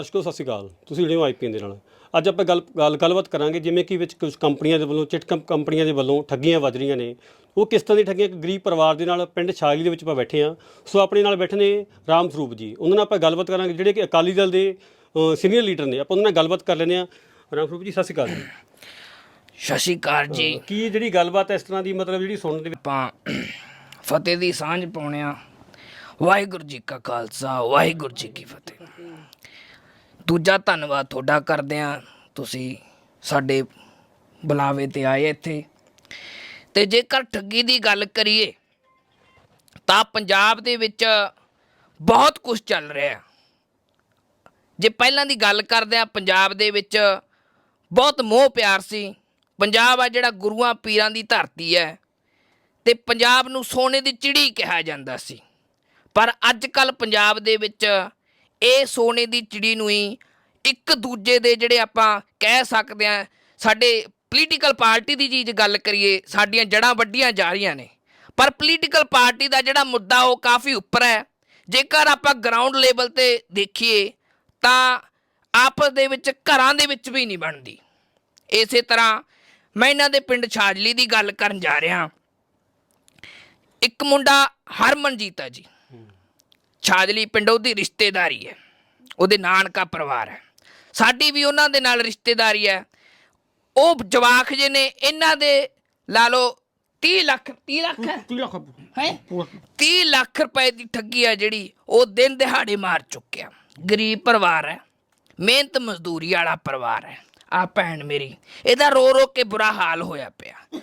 ਦਰਸ਼ਕੋ ਸਤਿ ਸ਼੍ਰੀ ਅਕਾਲ। ਤੁਸੀਂ ਜਿਹੜੇ ਹੋ ਆਈਪੀਐਨ ਦੇ ਨਾਲ। ਅੱਜ ਆਪਾਂ ਗੱਲ ਗੱਲ ਗੱਲਬਾਤ ਕਰਾਂਗੇ ਜਿਵੇਂ ਕਿ ਵਿੱਚ ਕੁਝ ਕੰਪਨੀਆਂ ਦੇ ਵੱਲੋਂ ਚਿੱਟ ਕੰਪ- ਕੰਪਨੀਆਂ ਦੇ ਵੱਲੋਂ ਠੱਗੀਆਂ ਵੱਜ ਰਹੀਆਂ ਨੇ। ਉਹ ਕਿਸ ਤਰ੍ਹਾਂ ਦੀ ਠੱਗੀਆਂ? ਇੱਕ ਗਰੀਬ ਪਰਿਵਾਰ ਦੇ ਨਾਲ ਪਿੰਡ ਛਾਗਲੀ ਦੇ ਵਿੱਚ ਆਪਾਂ ਬੈਠੇ ਆ ਸੋ ਆਪਣੇ ਨਾਲ ਬੈਠੇ ਨੇ ਰਾਮ ਸਰੂਪ ਜੀ। ਉਹਨਾਂ ਨਾਲ ਆਪਾਂ ਗੱਲਬਾਤ ਕਰਾਂਗੇ ਜਿਹੜੇ ਕਿ ਅਕਾਲੀ ਦਲ ਦੇ ਸੀਨੀਅਰ ਲੀਡਰ ਨੇ। ਆਪਾਂ ਉਹਨਾਂ ਨਾਲ ਗੱਲਬਾਤ ਕਰ ਲੈਂਦੇ ਆ ਰਾਮ ਸਰੂਪ ਜੀ ਸਤਿ ਸ਼੍ਰੀ ਅਕਾਲ ਜੀ। ਸਤਿ ਸ਼੍ਰੀ ਅਕਾਲ ਜੀ। ਕੀ ਜਿਹੜੀ ਗੱਲਬਾਤ ਹੈ ਇਸ ਤਰ੍ਹਾਂ ਦੀ ਮਤਲਬ ਜਿਹੜੀ ਸੁਣਨ ਦੇ ਵਿੱਚ ਆਪਾਂ ਫਤਿਹ ਦੀ ਸਾਂਝ ਪਾਉਣੇ ਆ ਵਾਹਿਗੁਰੂ ਜੀ ਕਾ ਖਾਲਸਾ ਵਾਹਿਗੁਰੂ ਜੀ ਕੀ ਫਤਿਹ। ਦੂਜਾ ਧੰਨਵਾਦ ਤੁਹਾਡਾ ਕਰਦੇ ਆ ਤੁਸੀਂ ਸਾਡੇ ਬੁਲਾਵੇ ਤੇ ਆਏ ਇੱਥੇ। ਤੇ ਜੇਕਰ ਠੱਗੀ ਦੀ ਗੱਲ ਕਰੀਏ, ਤਾਂ ਪੰਜਾਬ ਦੇ ਵਿੱਚ ਬਹੁਤ ਕੁਝ ਚੱਲ ਰਿਹਾ। ਜੇ ਪਹਿਲਾਂ ਦੀ ਗੱਲ ਕਰਦੇ ਆ ਪੰਜਾਬ ਦੇ ਵਿੱਚ ਬਹੁਤ ਮੋਹ ਪਿਆਰ ਸੀ। ਪੰਜਾਬ ਆ ਜਿਹੜਾ ਗੁਰੂਆਂ ਪੀਰਾਂ ਦੀ ਧਰਤੀ ਹੈ ਤੇ ਪੰਜਾਬ ਨੂੰ ਸੋਨੇ ਦੀ ਚਿੜੀ ਕਿਹਾ ਜਾਂਦਾ ਸੀ। ਪਰ ਅੱਜ ਕੱਲ ਪੰਜਾਬ ਦੇ ਵਿੱਚ ਇਹ ਸੋਨੇ ਦੀ ਚਿੜੀ ਨੂੰ ਹੀ ਇੱਕ ਦੂਜੇ ਦੇ ਜਿਹੜੇ ਆਪਾਂ ਕਹਿ ਸਕਦੇ ਆ ਸਾਡੇ ਪੋਲੀਟੀਕਲ ਪਾਰਟੀ ਦੀ ਚੀਜ਼ ਗੱਲ ਕਰੀਏ, ਸਾਡੀਆਂ ਜੜਾਂ ਵੱਡੀਆਂ ਜਾ ਰਹੀਆਂ ਨੇ। ਪਰ ਪੋਲੀਟੀਕਲ ਪਾਰਟੀ ਦਾ ਜਿਹੜਾ ਮੁੱਦਾ ਉਹ ਕਾਫੀ ਉੱਪਰ ਹੈ। ਜੇਕਰ ਆਪਾਂ ਗਰਾਊਂਡ ਲੈਵਲ ਤੇ ਦੇਖੀਏ, ਤਾਂ ਆਪਸ ਦੇ ਵਿੱਚ ਘਰਾਂ ਦੇ ਵਿੱਚ ਵੀ ਨਹੀਂ ਬਣਦੀ। ਇਸੇ ਤਰ੍ਹਾਂ ਮੈਂ ਇਹਨਾਂ ਦੇ ਪਿੰਡ ਛਾਜਲੀ ਦੀ ਗੱਲ ਕਰਨ ਜਾ ਰਿਹਾ। ਇੱਕ ਮੁੰਡਾ ਹਰਮਨਜੀਤ ਹੈ ਜੀ। ਛਾਜਲੀ ਪਿੰਡ ਉਹਦੀ ਰਿਸ਼ਤੇਦਾਰੀ ਹੈ। ਉਹਦੇ ਨਾਨਕਾ ਪਰਿਵਾਰ ਹੈ। ਸਾਡੀ ਵੀ ਉਹਨਾਂ ਦੇ ਨਾਲ ਰਿਸ਼ਤੇਦਾਰੀ ਹੈ। ਉਹ ਜਵਾਕ ਜੇ ਨੇ ਇਹਨਾਂ ਦੇ ਲਾ ਲਓ 30 ਲੱਖ 30 ਲੱਖ ਹੈ। 30 ਲੱਖ ਹੈ? 30 ਲੱਖ। ਰੁਪਏ ਦੀ ਠੱਗੀ ਆ ਜਿਹੜੀ ਉਹ ਦਿਨ ਦਿਹਾੜੇ ਮਾਰ ਚੁੱਕਿਆ। ਗਰੀਬ ਪਰਿਵਾਰ ਹੈ। ਮਿਹਨਤ ਮਜ਼ਦੂਰੀ ਵਾਲਾ ਪਰਿਵਾਰ ਹੈ। ਆ ਭੈਣ ਮੇਰੀ ਇਹਦਾ ਰੋ ਰੋ ਕੇ ਬੁਰਾ ਹਾਲ ਹੋਇਆ ਪਿਆ।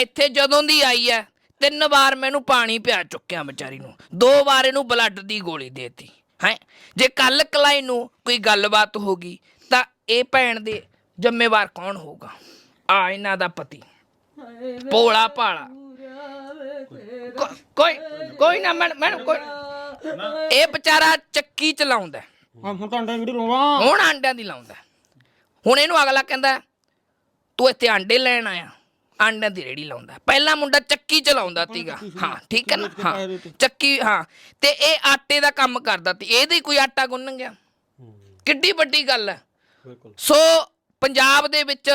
ਇੱਥੇ ਜਦੋਂ ਦੀ ਆਈ ਹੈ ਤਿੰਨ ਵਾਰ ਮੈਨੂੰ ਪਾਣੀ ਪਿਆ ਚੁੱਕਿਆ ਵਿਚਾਰੀ ਨੂੰ। ਦੋ ਵਾਰ ਇਹਨੂੰ ਬਲੱਡ ਦੀ ਗੋਲੀ ਦੇਤੀ ਹੈ। ਜੇ ਕੱਲ ਕਲਾਈ ਨੂੰ ਕੋਈ ਗੱਲਬਾਤ ਹੋ ਗਈ ਤਾਂ ਇਹ ਭੈਣ ਦੇ ਜ਼ਿੰਮੇਵਾਰ ਕੌਣ ਹੋਊਗਾ? ਆ ਇਹਨਾਂ ਦਾ ਪਤੀ। ਭੋਲਾ ਭਾਲਾ। ਕੋ- ਕੋਈ ਕੋਈ ਨਾ ਮੈਂ ਮੈਨੂੰ ਕੋਈ ਇਹ ਵਿਚਾਰਾ ਚੱਕੀ ਚਲਾਉਂਦਾ ਹੁਣ ਤਾਂ ਵੀਡੀਓ ਲਾਉਣਾ ਹੁਣ ਆਂਡਿਆਂ ਦੀ ਲਾਉਂਦਾ। ਹੁਣ ਇਹਨੂੰ ਅਗਲਾ ਕਹਿੰਦਾ ਤੂੰ ਇੱਥੇ ਆਂਡੇ ਲੈਣ ਆਇਆ। ਆਂਡਿਆਂ ਦੀ ਰੇੜੀ ਲਾਉਂਦਾ। ਪਹਿਲਾ ਮੁੰਡਾ ਚੱਕੀ ਚਲਾਉਂਦਾ ਸੀਗਾ। ਹਾਂ ਠੀਕ ਹੈ ਨਾ? ਹਾਂ। ਚੱਕੀ ਹਾਂ। ਤੇ ਇਹ ਆਟੇ ਦਾ ਕੰਮ ਕਰਦਾ ਸੀ। ਇਹਦੇ ਹੀ ਕੋਈ ਆਟਾ ਗੁੰਨ ਗਿਆ। ਕਿੱਡੀ ਵੱਡੀ ਗੱਲ ਹੈ। ਸੋ ਪੰਜਾਬ ਦੇ ਵਿੱਚ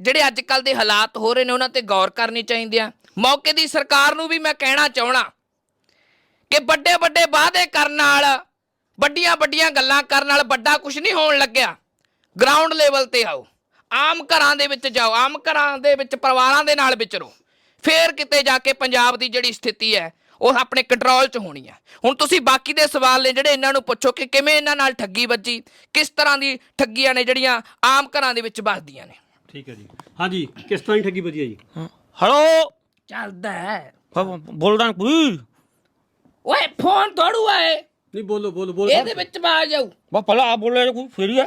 ਜਿਹੜੇ ਅੱਜ ਕੱਲ ਦੇ ਹਾਲਾਤ ਹੋ ਰਹੇ ਨੇ ਉਹਨਾਂ ਤੇ ਗੌਰ ਕਰਨੀ ਚਾਹੀਦੀ ਆ। ਮੌਕੇ ਦੀ ਸਰਕਾਰ ਨੂੰ ਵੀ ਮੈਂ ਕਹਿਣਾ ਚਾਹਣਾ ਕਿ ਵੱਡੇ ਵੱਡੇ ਵਾਅਦੇ ਕਰਨ ਨਾਲ ਵੱਡੀਆਂ ਵੱਡੀਆਂ ਗੱਲਾਂ ਕਰਨ ਨਾਲ ਵੱਡਾ ਕੁਝ ਨਹੀਂ ਹੋਣ ਲੱਗਿਆ। ਗਰਾਊਂਡ ਲੈਵਲ ਤੇ ਆਓ। ਆਮ ਘਰਾਂ ਦੇ ਵਿੱਚ ਜਾਓ ਆਮ ਘਰਾਂ ਦੇ ਵਿੱਚ ਪਰਿਵਾਰਾਂ ਦੇ ਨਾਲ ਵਿਚਰੋ ਫੇਰ ਕਿਤੇ ਜਾ ਕੇ ਪੰਜਾਬ ਦੀ ਜਿਹੜੀ ਸਥਿਤੀ ਹੈ ਉਹ ਆਪਣੇ ਕੰਟਰੋਲ 'ਚ ਹੋਣੀ ਹੈ। ਹੁਣ ਤੁਸੀਂ ਬਾਕੀ ਦੇ ਸਵਾਲ ਨੇ ਜਿਹੜੇ ਇਹਨਾਂ ਨੂੰ ਪੁੱਛੋ ਕਿ ਕਿਵੇਂ ਇਹਨਾਂ ਨਾਲ ਠੱਗੀ ਵੱਜੀ ਕਿਸ ਤਰ੍ਹਾਂ ਦੀ ਠੱਗੀਆਂ ਨੇ ਜਿਹੜੀਆਂ ਆਮ ਘਰਾਂ ਦੇ ਵਿੱਚ ਵੱਜਦੀਆਂ ਨੇ। ਠੀਕ ਹੈ ਜੀ। ਹਾਂਜੀ ਕਿਸ ਤਰ੍ਹਾਂ ਦੀ ਠੱਗੀ ਵਧੀਆ ਜੀ? ਹੈਲੋ ਚੱਲਦਾ ਹੈ। ਬੋਲਦਾ ਕੋਈ ਓਏ ਫੋਨ ਤੋੜੂ ਆਏ ਨਹੀਂ ਬੋਲੋ ਬੋਲੋ ਬੋਲੋ। ਇਹਦੇ ਵਿੱਚ ਆ ਜਾਊ ਬਾ ਪਹਿਲਾਂ ਆ ਬੋਲੇ ਕੋਈ ਫੇਰੀ ਹੈ।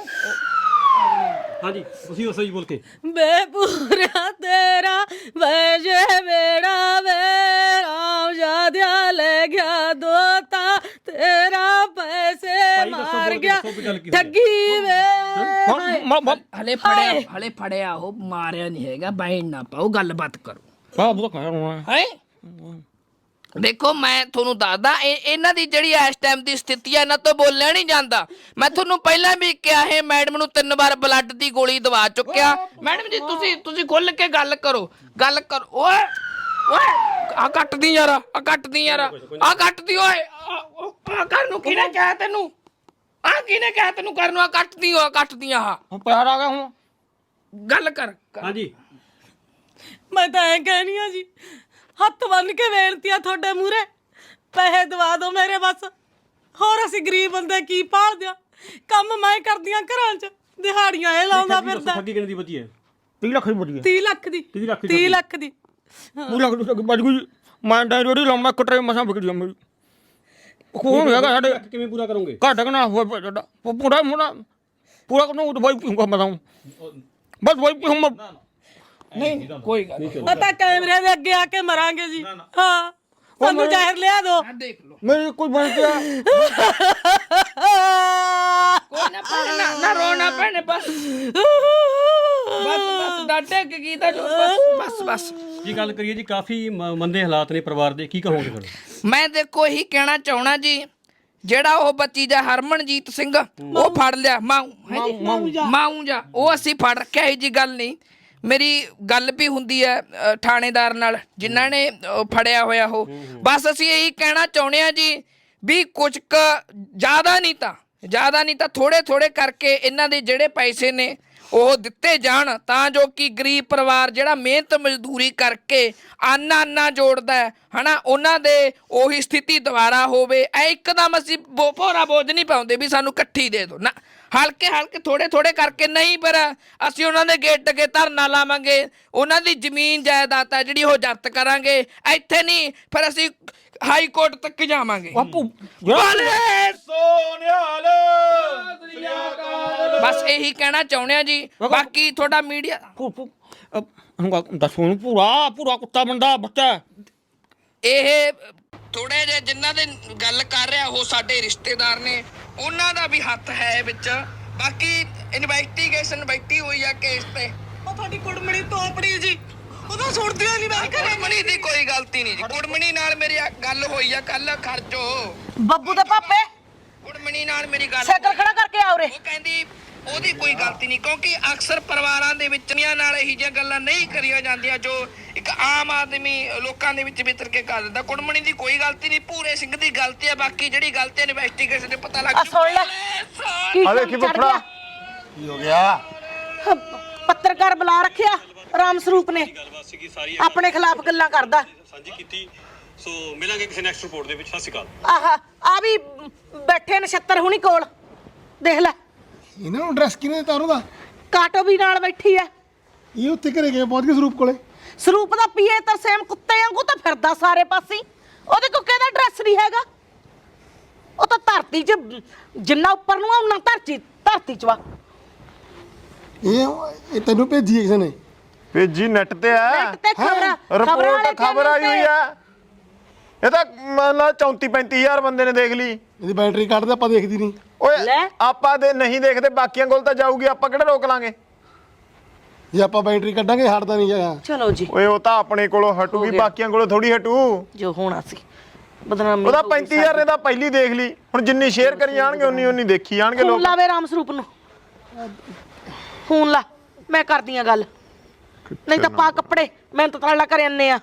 ਹਾਂਜੀ ਤੁਸੀਂ ਉਸੇ ਹੀ ਬੋਲ ਕੇ। ਬੇ ਪੂਰਾ ਤੇਰਾ ਵਜੇ ਮੇਰਾ ਵੇ ਰਾਮ ਜਾਦਿਆ ਲੈ ਗਿਆ ਦੋਤਾ ਤੇਰਾ ਪੈਸੇ ਭਾਈ ਦੱਸੋ, ਮਾਰ ਬੋਲ ਕੇ ਗਿਆ। ਦੱਸੋ ਵੀ ਗੱਲ ਕੀ ਹੋਈ। ਠੱਗੀ ਵੇ। ਹਲੇ ਫੜਿਆ ਹਲੇ ਫੜਿਆ ਉਹ ਮਾਰਿਆ ਨਹੀਂ ਹੈਗਾ ਬੈਠ ਨਾ ਪਾਓ ਗੱਲਬਾਤ ਕਰੋ। ਬਾ ਬੁਲਾ ਕਹਿਣਾ ਹੈ? ਦੇਖੋ ਮੈਂ ਤੁਹਾਨੂੰ ਦੱਸਦਾ ਇਹ ਇਹਨਾਂ ਦੀ ਜਿਹੜੀ ਇਸ ਟਾਈਮ ਦੀ ਸਥਿਤੀ ਹੈ ਇਹਨਾਂ ਤੋਂ ਬੋਲਿਆ ਨਹੀਂ ਜਾਂਦਾ। ਮੈਂ ਤੁਹਾਨੂੰ ਪਹਿਲਾਂ ਵੀ ਕਿਹਾ ਹੈ ਮੈਡਮ ਨੂੰ ਤਿੰਨ ਵਾਰ ਬਲੱਡ ਦੀ ਗੋਲੀ ਦਵਾ ਚੁੱਕਿਆ। ਮੈਡਮ ਜੀ ਤੁਸੀਂ ਤੁਸੀਂ ਖੁੱਲ ਕੇ ਗੱਲ ਕਰੋ ਗੱਲ ਕਰੋ। ਓਏ ਓਏ ਆ ਕੱਟਦੀ ਯਾਰ ਆ ਕੱਟਦੀ ਯਾਰ ਆ ਕੱਟਦੀ ਓਏ ਆ ਕਰ ਨੂੰ ਕਿਹਨੇ ਕਿਹਾ ਤੈਨੂੰ? ਆ ਕਿਹਨੇ ਕਿਹਾ ਤੈਨੂੰ ਕਰਨ ਨੂੰ? ਆ ਕੱਟਦੀ ਓ ਕੱਟਦੀਆਂ ਆ ਹੁਣ ਪਿਆਰ ਆ ਗਿਆ ਹੁਣ। ਗੱਲ ਕਰ। ਹਾਂਜੀ। ਮੈਂ ਤਾਂ ਐ ਕਹਿਨੀ ਆ ਜੀ ਹੱਥ ਬੰਨ ਕੇ ਬੇਨਤੀ ਆ ਤੁਹਾਡੇ ਮੂਹਰੇ। ਪੈਸੇ ਦਵਾ ਦਿਓ ਮੇਰੇ ਬਸ। ਹੋਰ ਅਸੀਂ ਗਰੀਬ ਬੰਦੇ ਕੀ ਭਾਲਦੇ ਆ? ਕੰਮ ਮੈਂ ਕਰਦੀਆਂ ਘਰਾਂ 'ਚ। ਦਿਹਾੜੀਆਂ ਇਹ ਲਾਉਂਦਾ ਫਿਰਦਾ। ਠੱਗੀ ਕਿੰਨੀ ਦੀ ਹੈ? 30 ਲੱਖ ਦੀ ਬੋਲੀ ਹੈ। 30 ਲੱਖ ਦੀ। 30 ਲੱਖ ਦੀ 30 ਲੱਖ ਦੀ। 30 ਲੱਖ ਦੀ ਬਚ ਗਈ। ਮੈਂ ਡਾਈ ਰੋੜੀ ਲਾਉਂਦਾ ਕਟਰੇ ਮਸਾਂ ਵਿਕਦੀ ਆ ਮੇਰੀ। ਕੋਣ ਹੈਗਾ ਸਾਡੇ। ਕਿਵੇਂ ਪੂਰਾ ਕਰੋਗੇ? ਘਾਟਾ ਕਨਾ ਪੂਰਾ ਮੁੰਡਾ ਪੂਰਾ ਕਰਨਾ ਉਹ ਦਵਾਈ ਪੀਊਂਗਾ ਮੈਂ ਤਾਂ ਬਸ ਪੀਊਂ ਮੈਂ ਨਹੀਂ ਕੋਈ ਗੱਲ ਨਹੀਂ। ਪਤਾ ਕੈਮਰੇ ਦੇ ਅੱਗੇ ਆ ਕੇ ਮਰਾਂਗੇ ਜੀ। ਹਾਂ ਸਾਨੂੰ ਜ਼ਹਿਰ ਲਿਆ ਦਿਓ ਆ ਦੇਖ ਲਓ ਮੇਰੀ ਕੋਈ ਬਣਤਿਆ ਕੋਈ ਨਾ ਭੈਣੇ, ਨਾ ਨਾ ਰੋਣਾ ਪੈਣੇ ਬਸ। ਬਸ ਬਸ ਡਾਟੇ ਕਿ ਕੀਤਾ ਜੋ ਬਸ ਬਸ ਬਸ। ਜੀ ਗੱਲ ਕਰੀਏ ਜੀ ਕਾਫੀ ਮ- ਮੰਦੇ ਹਾਲਾਤ ਨੇ ਪਰਿਵਾਰ ਦੇ। ਕੀ ਕਹੋਗੇ ਫਿਰ? ਮੈਂ ਦੇਖੋ ਇਹੀ ਕਹਿਣਾ ਚਾਹਣਾ ਜੀ ਜਿਹੜਾ ਉਹ ਬੱਚੀ ਦਾ ਹਰਮਨਜੀਤ ਸਿੰਘ ਉਹ ਫੜ ਲਿਆ। ਮਾਊ ਮਾਊ ਜਾ? ਉਹ ਅਸੀਂ ਫੜ ਰੱਖਿਆ ਇਹ ਜੀ ਗੱਲ ਨਹੀਂ। ਮੇਰੀ ਗੱਲ ਵੀ ਹੁੰਦੀ ਹੈ ਥਾਣੇਦਾਰ ਨਾਲ ਜਿਨ੍ਹਾਂ ਨੇ ਫੜਿਆ ਹੋਇਆ ਉਹ। ਬਸ ਅਸੀਂ ਇਹੀ ਕਹਿਣਾ ਚਾਹੁੰਦੇ ਆ ਜੀ ਵੀ ਕੁਝ ਕ ਜ਼ਿਆਦਾ ਨਹੀਂ ਤਾਂ ਜ਼ਿਆਦਾ ਨਹੀਂ ਤਾਂ ਥੋੜੇ ਥੋੜੇ ਕਰਕੇ ਇਹਨਾਂ ਦੇ ਜਿਹੜੇ ਪੈਸੇ ਨੇ ਉਹ ਦਿੱਤੇ ਜਾਣ ਤਾਂ ਜੋ ਕਿ ਗਰੀਬ ਪਰਿਵਾਰ ਜਿਹੜਾ ਮਿਹਨਤ ਮਜ਼ਦੂਰੀ ਕਰਕੇ ਆਨਾ ਆਨਾ ਜੋੜਦਾ ਹੈ ਹਨਾ? ਉਹਨਾਂ ਦੇ ਉਹੀ ਸਥਿਤੀ ਦੁਬਾਰਾ ਹੋਵੇ। ਐ ਇੱਕਦਮ ਅਸੀਂ ਬੋ- ਭੋਰਾ ਬੋਝ ਨਹੀਂ ਪਾਉਂਦੇ ਵੀ ਸਾਨੂੰ ਇਕੱਠੀ ਦੇ ਦਿਓ। ਨਾ ਹਲਕੇ ਹਲਕੇ ਥੋੜੇ ਥੋੜੇ ਕਰਕੇ ਨਹੀਂ ਪਰ ਅਸੀਂ ਉਹਨਾਂ ਦੇ ਗੇਟ ਅੱਗੇ ਧਰਨਾ ਲਾਵਾਂਗੇ। ਉਹਨਾਂ ਦੀ ਜ਼ਮੀਨ ਜਾਇਦਾਦ ਹੈ ਜਿਹੜੀ ਉਹ ਜ਼ਬਤ ਕਰਾਂਗੇ। ਇੱਥੇ ਨਹੀਂ ਫਿਰ ਅਸੀਂ ਹਾਈ ਕੋਰਟ ਤੱਕ ਜਾਵਾਂਗੇ। ਬਾਪੂ ਬੋਲੇ ਸੋਨਿਆਲ! ਬਸ ਇਹੀ ਕਹਿਣਾ ਚਾਹੁੰਦੇ ਆ ਜੀ। ਬਾਕੀ ਤੁਹਾਡਾ ਮੀਡੀਆ ਦੱਸੋ ਨੂੰ ਪੂਰਾ ਪੂਰਾ ਕੁੱਤਾ ਬੰਦਾ ਬੱਚਾ। ਇਹ ਥੋੜੇ ਜਿਹੇ ਜਿਨ੍ਹਾਂ ਦੇ ਗੱਲ ਕਰ ਰਿਹਾ ਉਹ ਸਾਡੇ ਰਿਸ਼ਤੇਦਾਰ ਨੇ। ਉਹਨਾਂ ਦਾ ਵੀ ਹੱਥ ਹੈ ਵਿੱਚ। ਬਾਕੀ ਇਨਵੈਸਟੀਗੇਸ਼ਨ ਬੈਠੀ ਹੋਈ ਆ ਕੇਸ ਤੇ। ਉਹ ਤੁਹਾਡੀ ਕੁੜਮਣੀ ਤੋਪੜੀ ਜੀ। ਉਹਦਾ ਸੁਣਦੀ ਨਹੀਂ ਮੈਂ ਕੁੜਮਣੀ ਦੀ ਕੋਈ ਗਲਤੀ ਨਹੀਂ ਜੀ। ਕੁੜਮਣੀ ਨਾਲ ਮੇਰੀ ਗੱਲ ਹੋਈ ਆ ਕੱਲ ਖਰਚੋ ਬੱਬੂ ਦੇ ਪਾਪੇ? ਕੁੜਮਣੀ ਨਾਲ ਮੇਰੀ ਗੱਲ ਸਾਈਕਲ ਖੜਾ ਕਰਕੇ ਆ ਉਰੇ। ਉਹ ਕਹਿੰਦੀ ਉਹਦੀ ਕੋਈ ਗਲਤੀ ਨਹੀਂ ਕਿਉਂਕਿ ਅਕਸਰ ਪਰਿਵਾਰਾਂ ਦੇ ਵਿੱਚ ਨਿਆਂ ਨਾਲ ਇਹੀ ਜਿਹੀਆਂ ਗੱਲਾਂ ਨਹੀਂ ਕਰੀਆਂ ਜਾਂਦੀਆਂ ਜੋ ਇੱਕ ਆਮ ਆਦਮੀ ਲੋਕਾਂ ਦੇ ਵਿੱਚ ਵਿਤਰ ਕੇ ਕਰ ਦਿੰਦਾ। ਕੁੜਮਣੀ ਦੀ ਕੋਈ ਗਲਤੀ ਨਹੀਂ ਪੂਰੇ ਸਿੰਘ ਦੀ ਗਲਤੀ ਹੈ ਬਾਕੀ ਜਿਹੜੀ ਗਲਤੀ ਇਨਵੈਸਟੀਗੇਸ਼ਨ ਦੇ ਪਤਾ ਲੱਗ ਆ ਸੁਣ ਲੈ। ਕੀ ਫੁੱਫੜਾ। ਗਿਆ? ਕੀ ਹੋ ਗਿਆ? ਪੱਤਰਕਾਰ ਬੁਲਾ ਰੱਖਿਆ ਰਾਮ ਸਰੂਪ ਨੇ। ਗੱਲਬਾਤ ਸੀਗੀ ਸਾਰੀ ਆਪਣੇ ਖਿਲਾਫ ਗੱਲਾਂ ਕਰਦਾ। ਸਾਂਝੀ ਕੀਤੀ। ਸੋ ਮਿਲਾਂਗੇ ਕਿਸੇ ਨੈਕਸਟ ਰਿਪੋਰਟ ਦੇ ਵਿੱਚ। ਸਤਿ ਸ਼੍ਰੀ ਅਕਾਲ। ਆਹ ਆ ਵੀ ਬੈਠੇ ਨਛੱਤਰ ਹੁਣੀ ਕੋਲ। ਦੇਖ ਲੈ। ਇਹਨਾਂ ਨੂੰ ਡਰੈਸ ਕਿਹਨੇ ਉਹਦਾ? ਕਾਟੋ ਵੀ ਨਾਲ ਬੈਠੀ ਐ ਇਹ ਉੱਥੇ ਘਰੇ ਗਏ ਪਹੁੰਚ ਗਏ ਸਰੂਪ ਕੋਲੇ। ਸਰੂਪ ਦਾ ਪੀਏ ਤਰਸੇਮ ਕੁੱਤੇ ਵਾਂਗੂ ਤਾਂ ਫਿਰਦਾ ਸਾਰੇ ਪਾਸੇ ਹੀ। ਉਹਦੇ ਕੋ ਕਿਹਦਾ ਡਰੈਸ ਨਹੀਂ ਹੈਗਾ। ਉਹ ਤਾਂ ਧਰਤੀ 'ਚ ਜਿੰਨਾ ਉੱਪਰ ਨੂੰ ਆ ਉਨਾ ਧਰਤੀ ਧਰਤੀ 'ਚ ਵਾ। ਇਹ ਇਹ ਤੈਨੂੰ ਭੇਜੀ ਹੈ ਕਿਸੇ ਨੇ? ਭੇਜੀ ਨੈਟ ਤੇ ਆ। ਨੈਟ ਤੇ ਖਬਰਾਂ ਖਬਰਾਂ ਵਾਲੇ ਰਿਪੋਰਟ ਖਬਰ ਆਈ ਹੋਈ ਆ। ਇਹ ਤਾਂ ਮੰਨ ਲਾ 34 35000 ਬੰਦੇ ਨੇ ਦੇਖ ਲਈ। ਇਹਦੀ ਬੈਟਰੀ ਕੱਢਦੇ ਆਪਾਂ ਦੇਖਦੀ ਨਹੀਂ। ਓਏ ਲੈ। ਆਪਾਂ ਦੇ ਨਹੀਂ ਦੇਖਦੇ ਬਾਕੀਆਂ ਕੋਲ ਤਾਂ ਜਾਊਗੀ ਆਪਾਂ ਕਿਹੜਾ ਰੋਕ ਲਾਂਗੇ? ਜੇ ਆਪਾਂ ਬੈਟਰੀ ਕੱਢਾਂਗੇ ਹਟਦਾ ਨਹੀਂ ਹੈਗਾ। ਚਲੋ ਜੀ। ਓਏ ਉਹ ਤਾਂ ਆਪਣੇ ਕੋਲੋਂ ਹਟੂਗੀ ਬਾਕੀਆਂ ਕੋਲੋਂ ਥੋੜੀ ਹਟੂ। ਜੋ ਹੋਣਾ ਸੀ। ਬਦਨਾਮੀ ਉਹਦਾ ਹੋਊਗੀ 35000 ਨੇ ਤਾਂ ਪਹਿਲੀ ਦੇਖ ਲਈ। ਹੁਣ ਜਿੰਨੀ ਸ਼ੇਅਰ ਕਰੀ ਜਾਣਗੇ ਉਨੀ ਉਨੀ ਦੇਖੀ ਜਾਣਗੇ ਫੋਨ ਲੋਕ। ਲਾਵੇ ਰਾਮ ਸਰੂਪ ਨੂੰ। ਫੋਨ ਲਾ ਮੈਂ ਕਰਦੀ ਆ ਗੱਲ। ਨਹੀਂ ਤਾਂ ਪਾ ਕੱਪੜੇ ਮੈਂ ਤਾਂ ਤਾਲਾ ਕਰ ਆਨੇ ਆ।